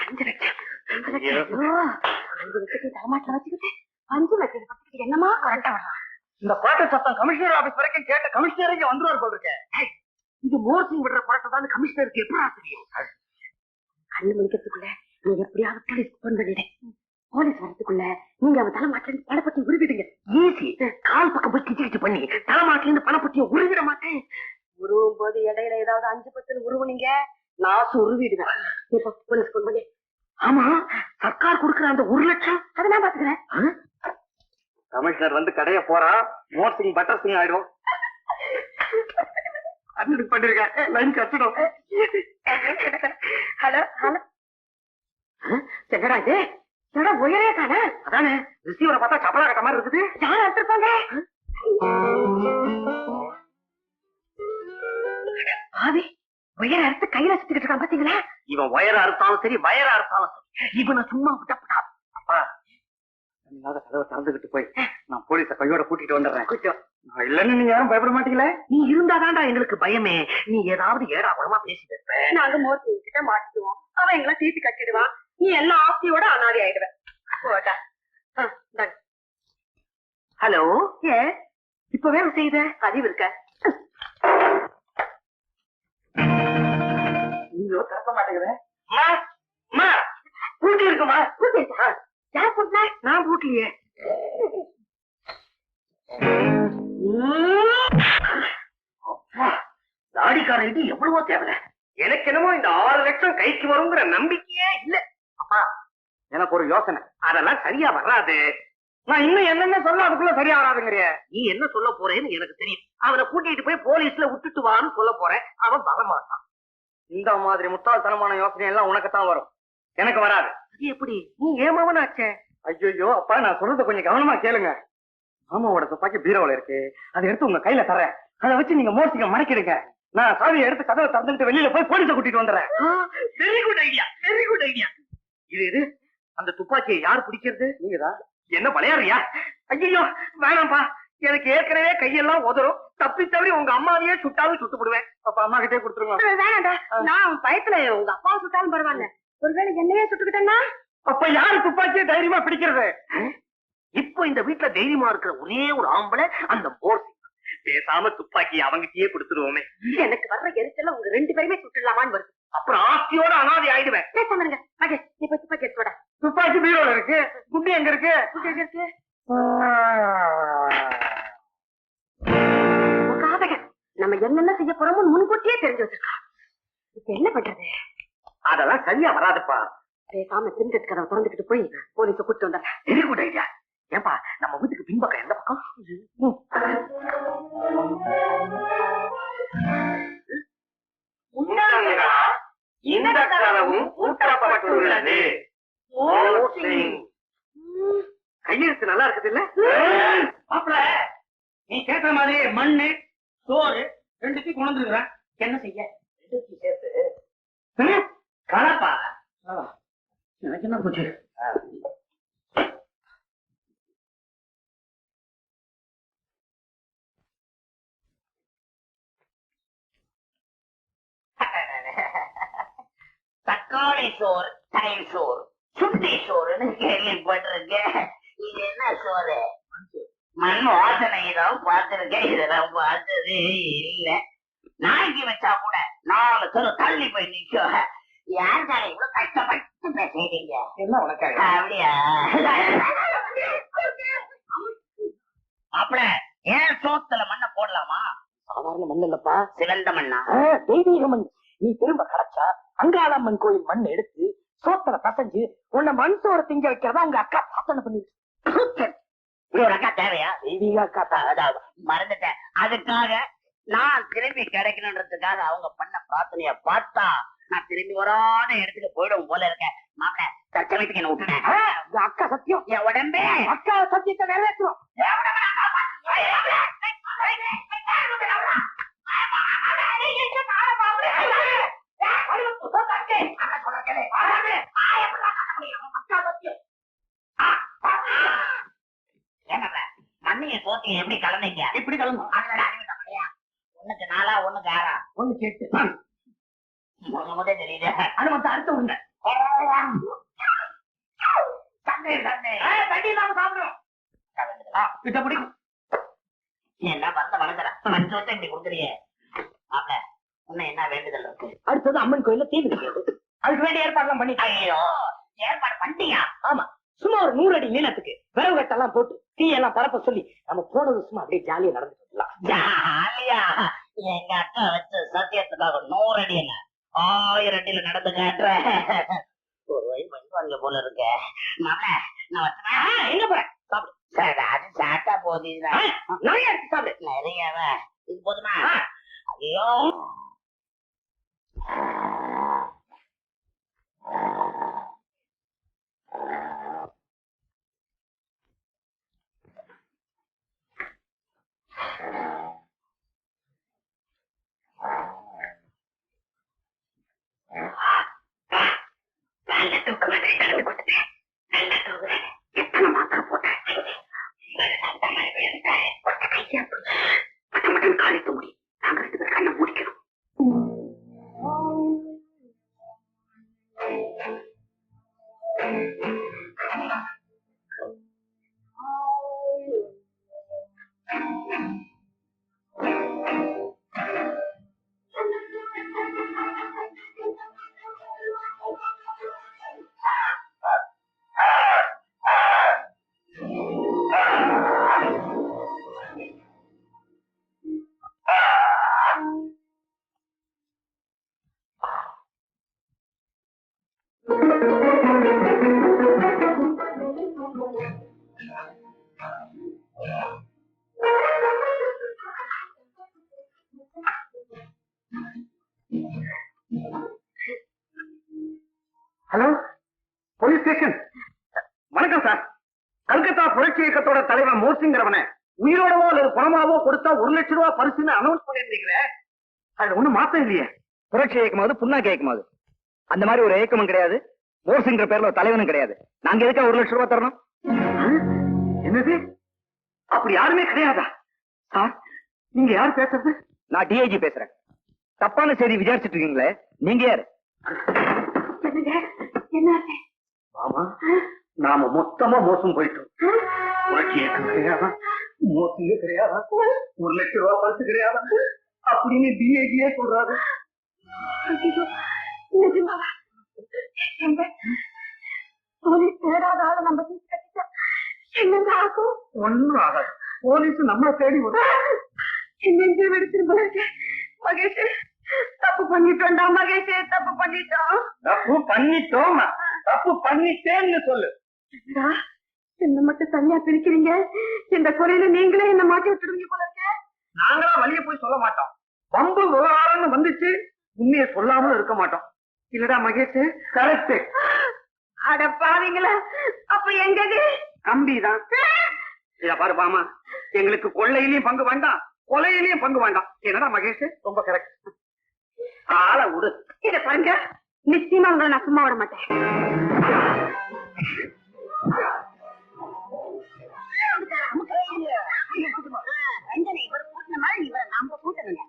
அஞ்சு லட்சம். அஞ்சு லட்சம். ஐயோ, அஞ்சு லட்சத்தை தரமாட்டில் வச்சுக்கிட்டு அஞ்சு லட்சத்தை பத்துக்கிட்டு என்னமா கரெக்டா வர்றான் இந்த குரட்டை சத்தம் கமிஷனர் ஆபீஸ் வரைக்கும் கேட்ட கமிஷனர் இங்க வந்துருவார் போல் இருக்கேன் இது மோசிங் விடுற தான் கமிஷனருக்கு எப்படா தெரியும்? கண்ணு மணிக்கிறதுக்குள்ள நீ எப்படியாவது போலீஸ் பண்ணிடு. போலீஸ் வரதுக்குள்ள நீங்க அவன் தலைமாட்டில இருந்து பணப்பட்டி உருவிடுங்க ஈஸி கால் பக்கம் போய் கிச்சு கிச்சு பண்ணி தலைமாட்டில இருந்து பணப்பட்டியை உருவிட மாட்டேன். உருவும் போது இடையில ஏதாவது அஞ்சு பத்துன்னு உருவுனீங்க நான் உருவிடுவேன். இப்ப போலீஸ் போன் பண்ணி. ஆமா சர்க்கார் கொடுக்குற அந்த ஒரு லட்சம். அதை நான் பாத்துக்கிறேன் கமிஷனர் வந்து கடைய போறா மோர் சிங் பட்டர் சிங் ஆயிடும் அண்ணனுக்கு பண்ணிருக்கேன். லைன் கட்டணும். Hello hello. என்னடா என்னடா உயரே காண அதானே ரிசீவரை பார்த்தா சப்பலா கட்ட மாதிரி இருக்குது. யார் எடுத்திருப்பாங்க பாவி உயர அறுத்து கையில சுத்திக்கிட்டு இருக்கான் பாத்தீங்களா? இவன் வயர அறுத்தாலும் சரி வயர அறுத்தாலும் சரி. இவனை சும்மா விட்டப்படா அப்பா இல்லாத கதவை திறந்துகிட்டு போய் நான் போலீஸ கையோட கூட்டிட்டு வந்துடுறேன். கொஞ்சம் நான் இல்லன்னு நீங்க யாரும் பயப்பட மாட்டீங்களே? நீ இருந்தாதான்டா எங்களுக்கு பயமே. நீ ஏதாவது ஏடா படமா பேசிட்டு இருப்ப நாங்க மோசி கிட்ட மாட்டிக்குவோம். அவன் எங்களை தீர்த்து கட்டிடுவான். நீ எல்லா ஆஸ்தியோட அனாதி ஆயிடுவ போடா ஹலோ? ஏ? இப்ப வேலை செய்த? அறிவு இருக்க? நீங்க திறக்க மாட்டேங்கிறேன் பூட்டி இருக்குமா? யார் போட்டா நான் பூட்டலையே தாடிக்காரன் எவ்வளவோ தேவை எனக்கு என்னமோ இந்த ஆறு லட்சம் கைக்கு வருங்கிற நம்பிக்கையே இல்ல. எனக்கு ஒரு யோசனை. அதெல்லாம் சரியா வராது. நான் இன்னும் என்னென்ன சொல்ல அதுக்குள்ள சரியா வராதுங்கிறிய. நீ என்ன சொல்ல போறேன்னு எனக்கு தெரியும். அவனை கூட்டிட்டு போய் போலீஸ்ல விட்டுட்டு வான்னு சொல்ல போறேன். அவன் வரமாட்டான் இந்த மாதிரி முட்டாள்தனமான யோசனை எல்லாம் உனக்குத்தான் வரும். எனக்கு வராது. அது எப்படி? நீ ஏமாவனாச்சே ஐயோ அப்பா நான் சொல்றத கொஞ்சம் கவனமா கேளுங்க. மாமாவோட துப்பாக்கி பீரோல இருக்கு. அதை எடுத்து உங்க கையில தரேன் அதை வச்சு நீங்க மோசிக்க மடக்கிடுங்க. நான் சாவியை எடுத்து கதவை திறந்துட்டு வெளியில போய் போலீஸ கூட்டிட்டு வந்துடுறேன். Very good idea very good idea இது இது அந்த துப்பாக்கியை யார் பிடிக்கிறது? நீங்கதான் என்ன விளையாடுறியா? ஐயோ வேணாம்ப்பா. எனக்கு ஏற்கனவே கையெல்லாம் உதறும். தப்பி தவறி உங்க அம்மாவையே சுட்டாலும் சுட்டு போடுவேன். அப்ப அம்மா கிட்டே கொடுத்துருங்க. வேணாண்டா நான் பயத்துல உங்க அப்பா சுட்டாலும் பரவாயில்ல. ஒருவேளை என்னையே சுட்டுக்கிட்டேன்னா? அப்ப யாரு துப்பாக்கியை தைரியமா பிடிக்கிறது? இப்போ இந்த வீட்டுல தைரியமா இருக்கிற ஒரே ஒரு ஆம்பளை அந்த மோர் பேசாம துப்பாக்கி அவங்கிட்டயே கொடுத்துருவோமே. எனக்கு வர்ற எரிச்சல உங்க ரெண்டு பேருமே சுட்டுடலாமான்னு வருது. அப்புறம் ஆஸ்தியோட அனாதை ஆயிடுவேன். பேசாம இருங்க மகேஷ் நீ போய் துப்பாக்கி வாடா. துப்பாக்கி பீரோல இருக்கு. குட்டி எங்க இருக்கு? எங்க இருக்கு? நம்ம என்னென்ன செய்ய போறோமோ முன்கூட்டியே தெரிஞ்சு வச்சிருக்கான். இப்ப என்ன பண்றது? அதெல்லாம் சரியா வராதுப்பா. பேசாம திண்டத்து கதவை திறந்துக்கிட்டு போய் போலீஸ கூட்டு வந்துடுறேன் வெரி குட் ஐடியா ஏன்பா நம்ம வீட்டுக்கு பின்பக்கம் எந்த பக்கம்? இந்த கதவும் பூட்டப்பட்டுள்ளது கையெழுத்து நல்லா இருக்குது இல்ல மாப்பிள நீ கேட்ட மாதிரி மண்ணு சோறு ரெண்டுத்தையும் கொண்டு வந்துருக்கிறேன். என்ன செய்ய? ரெண்டுத்தையும் சேர்த்து. கலப்பா. எனக்கு என்ன போச்சு சோறு தயிர் சோறு சுண்டி சோறுன்னு கேள்விப்பட்டிருக்கேன் இது என்ன சோறு? மண் வாசனை தான் பார்த்திருக்கேன். இதெல்லாம் பார்த்தது இல்ல. நாய்க்கு வச்சா கூட நாலு தெரு தள்ளி போய் நிக்கும். ஏன் சார் இவ்வளவு கஷ்டப்பட்டு பேசுறீங்க? என்ன உனக்கு அப்படியா? அப்பட ஏன் சோத்துல மண்ணை போடலாமா? சாதாரண மண் இல்லப்பா. சிவந்த மண்ணா? தெய்வீக மண். நீ திரும்ப கிடைச்சா அங்காளம்மன் கோயில் மண் எடுத்து சோத்துல பசஞ்சு உன்னை மண் சோறு திங்க வைக்கிறதா உங்க அக்கா சாத்தனை பண்ணி இப்படி ஒரு அக்கா தேவையா? தெய்வீக அக்கா தான் மறந்துட்டேன். அதுக்காக நான் திரும்பி கிடைக்கணுன்றதுக்காக அவங்க பண்ண பிரார்த்தனைய பார்த்தா நான் திரும்பி வராத இடத்துக்கு போயிடும் போல இருக்கேன் மாப்பிள தற்சமயத்துக்கு என்ன விட்டுட்டேன் அக்கா சத்தியம். என் உடம்பே. அக்கா சத்தியத்தை நிறைவேற்றும் காப்பாத்துவேன். சோத்தையும் எப்படி கலந்தீங்க? இப்படி கலந்து? ஒண்ணுக்கு நாலா ஒண்ணுக்கு ஆறா? ஒண்ணு கேட்டு. முத முத தெரியுது. அது மட்டும் அடுத்த உருண்டை சண்டை சண்டை தண்ணி இல்லாம கலந்துக்கலாம் கிட்ட பிடிக்கும். என்ன பண்ண வளர்க்குற? அஞ்சு வருஷம் இப்படி கொடுக்குறியே? மாப்பிள இன்னும் என்ன வேண்டுதல் இருக்கு? அடுத்தது அம்மன் கோயில்ல தீ மிதிக்கிறது அதுக்கு வேண்டிய ஏற்பாடுலாம் பண்ணி ஐயோ ஏற்பாடு பண்ணியா ஆமா. சும்மா ஒரு நூறு அடி நீளத்துக்கு விறகு கட்டெல்லாம் போட்டு தீ எல்லாம் பரப்ப சொல்லி நம்ம போனது சும்மா அப்படியே ஜாலியா நடந்து சொல்லலாம் ஜாலியா எங்க அக்கா வச்சு சத்தியத்துக்காக நூறு அடி என்ன? ஆயிரம் அடியில நடந்து காட்டுற ஒரு வழி பண்ணுவாங்க போல இருக்க. மாப்பிள நான் வச்சுனா எங்க போற? சாப்பிடு. சரி அது சாட்டா போதுதான் நிறைய சாப்பிடு. நிறையவா? இது போதுமா? ஐயோ. நல்ல தூக்க ஹலோ போலீஸ் ஸ்டேஷன். வணக்கம் சார். கல்கத்தா புரட்சி இயக்கத்தோட தலைவர் மோசிங்கிறவன உயிரோடவோ அல்லது குணமாவோ கொடுத்தா ஒரு லட்சம் ரூபாய் பரிசுன்னு அனௌன்ஸ் பண்ணியிருந்தீங்களே? அது ஒண்ணும் மாத்தம் இல்லையே. புரட்சி இயக்கமாவது புண்ணா இயக்கமாவது. அந்த மாதிரி ஒரு இயக்கமும் கிடையாது. மோர்சிங்கிற பேர்ல ஒரு தலைவனும் கிடையாது. நாங்க எதுக்கா ஒரு லட்சம் ரூபாய் தரணும்? என்னது? அப்படி யாருமே கிடையாதா? சார் நீங்க யார் பேசுறது? நான் டிஐஜி பேசுறேன். தப்பான செய்தி விசாரிச்சுட்டு இருக்கீங்களே. நீங்க யாரு? நாம மொத்தமா மோசம் போயிட்டோம். இயக்கம் கிடையாதா? மோசங்க கிடையாதா? ஒரு லட்சம் ரூபாய் பரிசு கிடையாதா? அப்படின்னு டிஏஜியே சொல்றாரு? போலீஸ் தேடாத ஆளை நம்ம என்னங்க ஆகும்? ஒண்ணும் ஆகாது. போலீஸ் நம்மள தேடி. மகேஷ். தப்பு பண்ணிட்டோம்டா மகேஷ் தப்பு பண்ணிட்டோம். தப்பு பண்ணிட்டோம் தப்பு பண்ணிட்டேன்னு சொல்லு. என்ன மட்டும் தனியா பிரிக்கிறீங்க? இந்த குறையில நீங்களே என்ன மாட்டி விட்டுடுவீங்க போல இருக்க? நாங்களா வழிய போய் சொல்ல மாட்டோம். வம்பு விவகாரம்னு வந்துச்சு உண்மையை சொல்லாமலும் இருக்க மாட்டோம். இல்லடா மகேஷ் கரெக்ட் அட பாவீங்களா அப்ப எங்கது? கம்பிதான் இத பாரு பாமா எங்களுக்கு கொள்ளையிலயும் பங்கு வேண்டாம் கொலையிலயும் பங்கு வேண்டாம். என்னடா மகேஷ் ரொம்ப கரெக்ட். ஆளை விடு. இத பாருங்க. நிச்சயமா உங்களை நான் சும்மா விட மாட்டேன். ரஞ்சனை இவர் மாதிரி இவரை நாம கூட்டணுங்க